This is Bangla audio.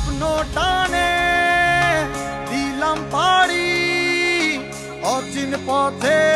স্বপ্ন টানে দিলাম পাড়ি অচিন পথে